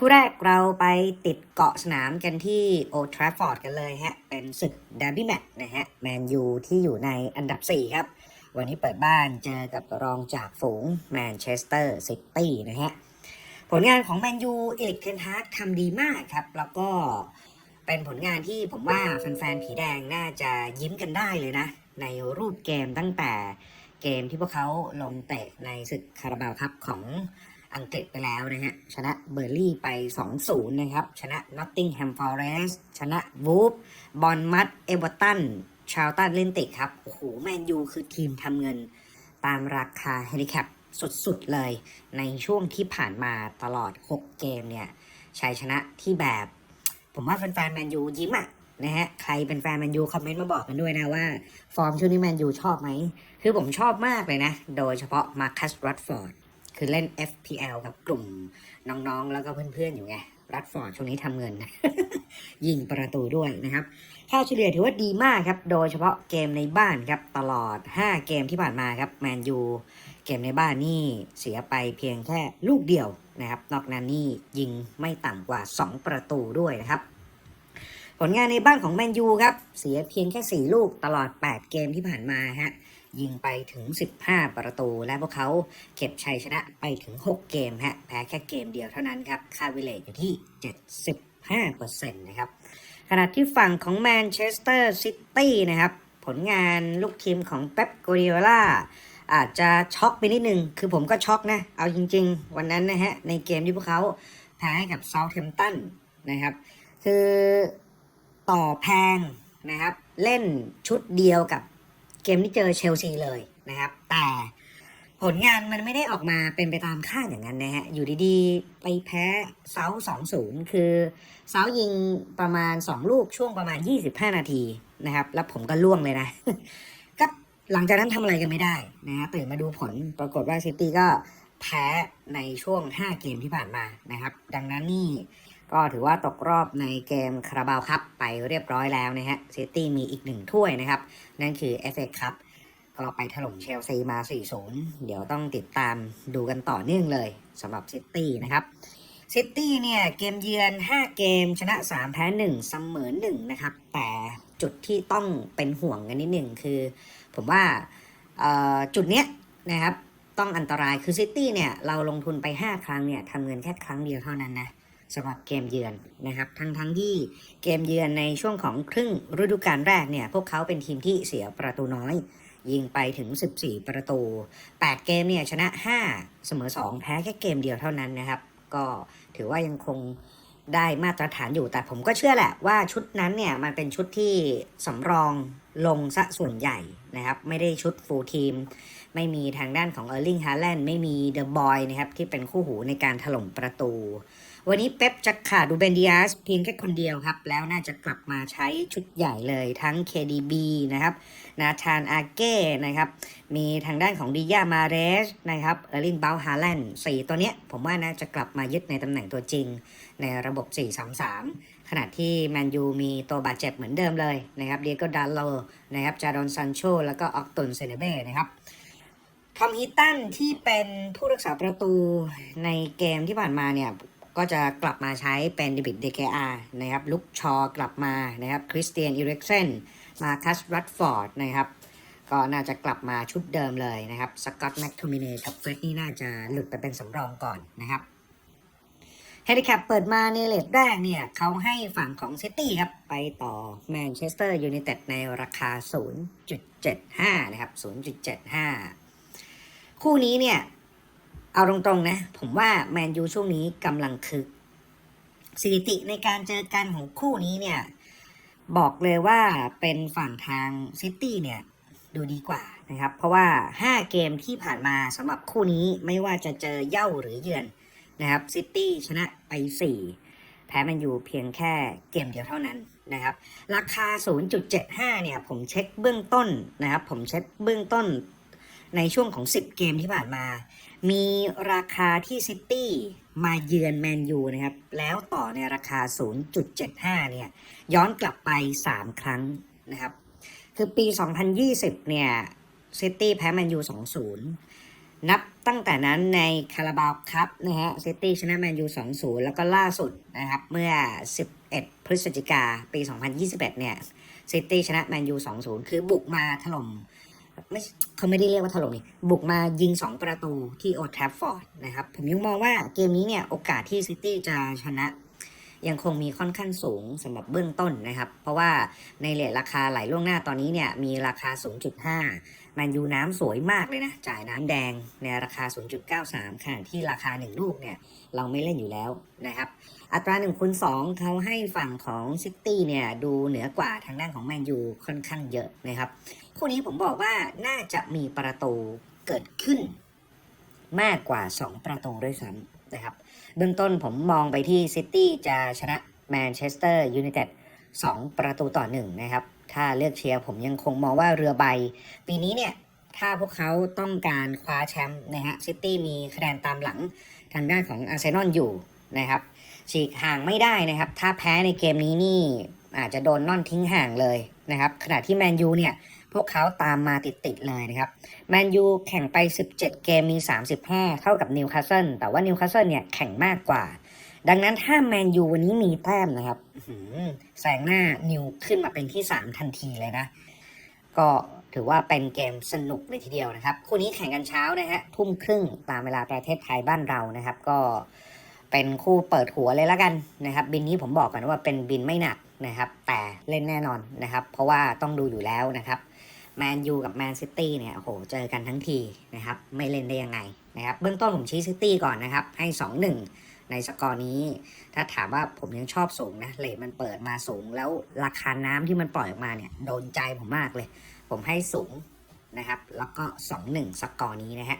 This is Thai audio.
คู่แรกเราไปติดเกาะสนามกันที่โอทราฟอร์ดกันเลยฮะ เป็นศึกดาร์บี้แมตช์นะฮะ แมนยูที่อยู่ในอันดับ 4 ครับ วันนี้เปิดบ้านเจอกับรองจากฝูงแมนเชสเตอร์ซิตี้นะฮะ ผลงานของแมนยูเอลิกเทนฮากทำดีมากครับ แล้วก็เป็นผลงานที่ผมว่าแฟนๆผีแดงน่าจะยิ้มกันได้เลยนะ ในรูปเกมตั้งแต่เกมที่พวกเขาลงเตะในศึกคาราบาวครับของ อังกฤษไปแล้วนะฮะ ชนะเบอร์ลี่ไป 2-0 นะครับ ชนะนอตติงแฮมฟอร์เรสชนะวูฟบอลมัดเอเวอร์ตัน ชาวตันเลนติกครับ โอ้โห แมนยูคือทีมทำเงินตามราคาเฮลิแคปสุด ๆ เลย ในช่วงที่ผ่านมาตลอด 6 เกมเนี่ยชัยชนะที่แบบ ผมว่าแฟนๆแมนยูยิ้มอะนะฮะ ใครเป็นแฟนแมนยูคอมเมนต์มาบอกกันด้วยนะว่า ฟอร์มช่วงนี้แมนยูชอบไหม คือผมชอบมากเลยนะ โดยเฉพาะมาคัสรัตฟอร์ด คือเล่น FPL กับกลุ่มน้องๆ แล้วก็เพื่อนๆ อยู่ไง รัตฟอร์ดช่วงนี้ทำเงิน ยิงประตูด้วยนะครับ ค่าเฉลี่ยถือว่าดีมากครับ โดยเฉพาะเกมในบ้านครับ ตลอด 5 เกมที่ผ่านมาครับ แมนยูเกมในบ้านนี่เสียไปเพียงแค่ลูกเดียวนะครับ นอกนั้นนี่ยิงไม่ต่ำกว่า 2 ประตูด้วยนะครับผลงานในบ้านของแมนยูครับ เสียเพียงแค่ 4 ลูกตลอด 8 เกมที่ผ่านมาฮะ ยิงไปถึง 15 ประตู และพวกเขาเก็บชัยชนะไปถึง 6 เกมฮะแพ้แค่เกมเดียวเท่านั้นครับค่าวิเลตอยู่ที่ 75%นะครับขณะที่ฝั่งของแมนเชสเตอร์ซิตี้นะครับ ผลงานลูกทีมของเป๊ปโกดิโอล่าอาจจะช็อกไปนิดนึง คือผมก็ช็อกนะ เอาจริง ๆ วันนั้นนะฮะ ในเกมที่พวกเขาแพ้กับเซาท์แฮมตันนะครับ คือต่อแพงนะครับ เล่นชุดเดียวกับ เกมที่เจอเชลซีเลยนะครับ แต่ผลงานมันไม่ได้ออกมาเป็นไปตามคาดอย่างนั้นนะฮะ อยู่ดีๆ ไปแพ้เซาสองศูนย์คือเซายิงประมาณ 2 ลูกช่วงประมาณ 25 นาทีนะครับ แล้วผมก็ล่วงเลยนะ ก็หลังจากนั้นทำอะไรกันไม่ได้นะฮะตื่นมาดูผลปรากฏว่าซิตี้ก็แพ้ในช่วง 5 เกมที่ผ่านมานะครับ ดังนั้นนี่ ก็ถือว่าตกรอบในเกมคาราบาวคัพไปเรียบร้อยแล้วนะฮะซิตี้มีอีกหนึ่งถ้วยนะครับ นั่นคือ FA คัพก็ไปถล่มเชลซีมา 4-0 เดี๋ยวต้องติดตามดูกันต่อเนื่องเลยสำหรับซิตี้นะครับซิตี้เนี่ยเกมเยือน 5 เกมชนะ 3 แพ้ 1 เสมอ1นะครับ แต่จุดที่ต้องเป็นห่วงกันนิดหนึ่งคือ ผมว่าจุดเนี้ยนะครับต้องอันตรายคือซิตี้เนี่ยเราลงทุนไป 5 ครั้งเนี่ยทำเงินแค่ครั้งเดียวเท่านั้นนะ สำหรับเกมเยือนนะครับทั้งทั้งที่เกมเยือนในช่วงของครึ่งฤดูกาลแรกเนี่ยพวกเขาเป็นทีมที่เสียประตูน้อย ยิงไปถึง 14 ประตู 8 เกมเนี่ยชนะ 5 เสมอ 2 แพ้แค่เกมเดียวเท่านั้นนะครับ ก็ถือว่ายังคงได้มาตรฐานอยู่แต่ผมก็เชื่อแหละว่าชุดนั้นเนี่ยมันเป็นชุดที่สำรองลงซะส่วนใหญ่นะครับ ไม่ได้ชุดฟูลทีม ไม่มีทางด้านของเออร์ลิงฮาแลนด์ไม่มีเดอะบอยนะครับที่เป็นคู่หูในการถล่มประตู วันนี้เป๊ปจะขาดดูเบนดิอาสเพียงแค่คนเดียวครับ แล้วน่าจะกลับมาใช้ชุดใหญ่เลยทั้ง KDB นะครับ นาธานอาเก้นะครับ มีทางด้านของดิยามาเรสนะครับ เออร์ลิงเบลฮาแลนด์สี่ตัวเนี้ย ผมว่าน่าจะกลับมายึดในตำแหน่งตัวจริง ในระบบ 4-3-3 ขณะที่แมนยูมีตัวบาดเจ็บเหมือนเดิมเลยนะครับเดียโกดาโลนะครับ จาดอนซันโช แล้วก็ออกตุนเซเนเบ้นะครับทอมฮิตตันที่เป็นผู้รักษาประตูในเกมที่ผ่านมาเนี่ย ก็จะกลับมาใช้เป็นดิบิดเดเคอานะครับลุกชอกลับมานะครับคริสเตียนอิเร็กเซนมาคัสรัตฟอร์ดนะครับก็น่าจะกลับมาชุดเดิมเลยนะครับสกอตแม็กโทมิเนกับเฟรดนี่น่าจะหลุดไปเป็นสำรองก่อนนะครับเฮลิแคปเปิดมาในเลทแรกเนี่ยเขาให้ฝั่งของซิตี้ครับ ไปต่อแมนเชสเตอร์ยูไนเต็ดในราคา 0.75 นะครับ 0.75 คู่นี้เนี่ย เอาตรงๆนะ ผมว่าแมนยูช่วงนี้กำลังคึกสถิติในการเจอกันของคู่นี้เนี่ย บอกเลยว่าเป็นฝั่งทางซิตี้เนี่ยดูดีกว่านะครับ เพราะว่า 5 เกมที่ผ่านมาสำหรับคู่นี้ไม่ว่าจะเจอเย่าหรือเยือนนะครับซิตี้ชนะไป 4 แพ้แมนยูเพียงแค่เกมเดียวเท่านั้นนะครับ ราคา 0.75 เนี่ย ผมเช็คเบื้องต้นนะครับ ผมเช็คเบื้องต้น ในช่วงของ 10 เกมที่ผ่านมา มีราคาที่ซิตี้มาเยือนแมนยูนะครับ แล้วต่อในราคา 0.75 เนี่ย ย้อนกลับไป 3 ครั้งนะครับ คือปี 2020 เนี่ยซิตี้แพ้แมนยู 2-0 นับตั้งแต่นั้นในคาราบาวครับนะฮะซิตี้ชนะแมนยู 2-0 แล้วก็ล่าสุดนะครับ เมื่อ 11 พฤศจิกาปี 2021 เนี่ยซิตี้ชนะแมนยู 2-0 คือบุกมาถล่ม ไม่เขาไม่ได้เรียกว่าถล่มนี่บุกมายิง 2 ประตูที่โอ d ท r ฟฟอร์ดนะครับ ผมยังมองว่าเกมนี้เนี่ย โอกาสที่ซิตี้จะชนะ ยังคงมีค่อนข้างสูงสำหรับเบื้องต้นนะครับ เพราะว่าในเลทราคาไหลล่วงหน้าตอนนี้เนี่ยมีราคา 0.5แมนยูน้ำสวยมากเลยนะ จ่ายน้ำแดงในราคา 0.93ขณะที่ราคา 1 ลูกเนี่ย เราไม่เล่นอยู่แล้วนะครับ อัตรา1คูณ2เขาให้ฝั่งของซิตี้เนี่ยดูเหนือกว่าทางด้านของแมนยูค่อนข้างเยอะนะครับ คู่นี้ผมบอกว่าน่าจะมีประตูเกิดขึ้น มากกว่า 2 ประตูด้วยซ้ำนะครับ เบื้องต้นผมมองไปที่ซิตี้จะชนะแมนเชสเตอร์ยูไนเต็ด2ประตูต่อ1นะครับ ถ้าเลือกเชียร์ผมยังคงมองว่าเรือใบ ปีนี้เนี่ย ถ้าพวกเขาต้องการคว้าแชมป์นะฮะซิตี้มีคะแนนตามหลังทางด้านของอาร์เซนอลอยู่นะครับฉีกห่างไม่ได้นะครับ ถ้าแพ้ในเกมนี้นี่อาจจะโดนนอนทิ้งห่างเลยนะครับ ขณะที่แมนยูเนี่ย พวกเขาตามมาติดๆเลยนะครับแมนยูแข่งไป 17 เกมมี 35 เท่ากับนิวคาสเซิลแต่ว่านิวคาสเซิลเนี่ยแข่งมากกว่า ดังนั้นถ้าแมนยูวันนี้มีแต้มนะครับหือแซงหน้านิวขึ้นมาเป็นที่ 3 ทันทีเลยนะ ก็ถือว่าเป็นเกมสนุกเลยทีเดียวนะครับ คู่นี้แข่งกันเช้านะฮะทุ่มครึ่งตามเวลาประเทศไทยบ้านเรานะครับ ก็เป็นคู่เปิดหัวเลยแล้วกันนะครับ บินนี้ผมบอกกันว่าเป็นบินไม่หนักนะครับ แต่เล่นแน่นอนนะครับ เพราะว่าต้องดูอยู่แล้วนะครับ แมนยูกับแมนซิตี้เนี่ยโหเจอกันทั้งทีนะครับ ไม่เล่นได้ยังไงนะครับ เบื้องต้นผมชี้ซิตี้ก่อนนะครับ ให้ 2-1 ในสกอร์นี้ ถ้าถามว่าผมยังชอบสูงนะเลทมันเปิดมาสูง แล้วราคาน้ำที่มันปล่อยออกมาเนี่ย โดนใจผมมากเลย ผมให้สูงนะครับ แล้วก็ 2-1 สกอร์นี้นะฮะ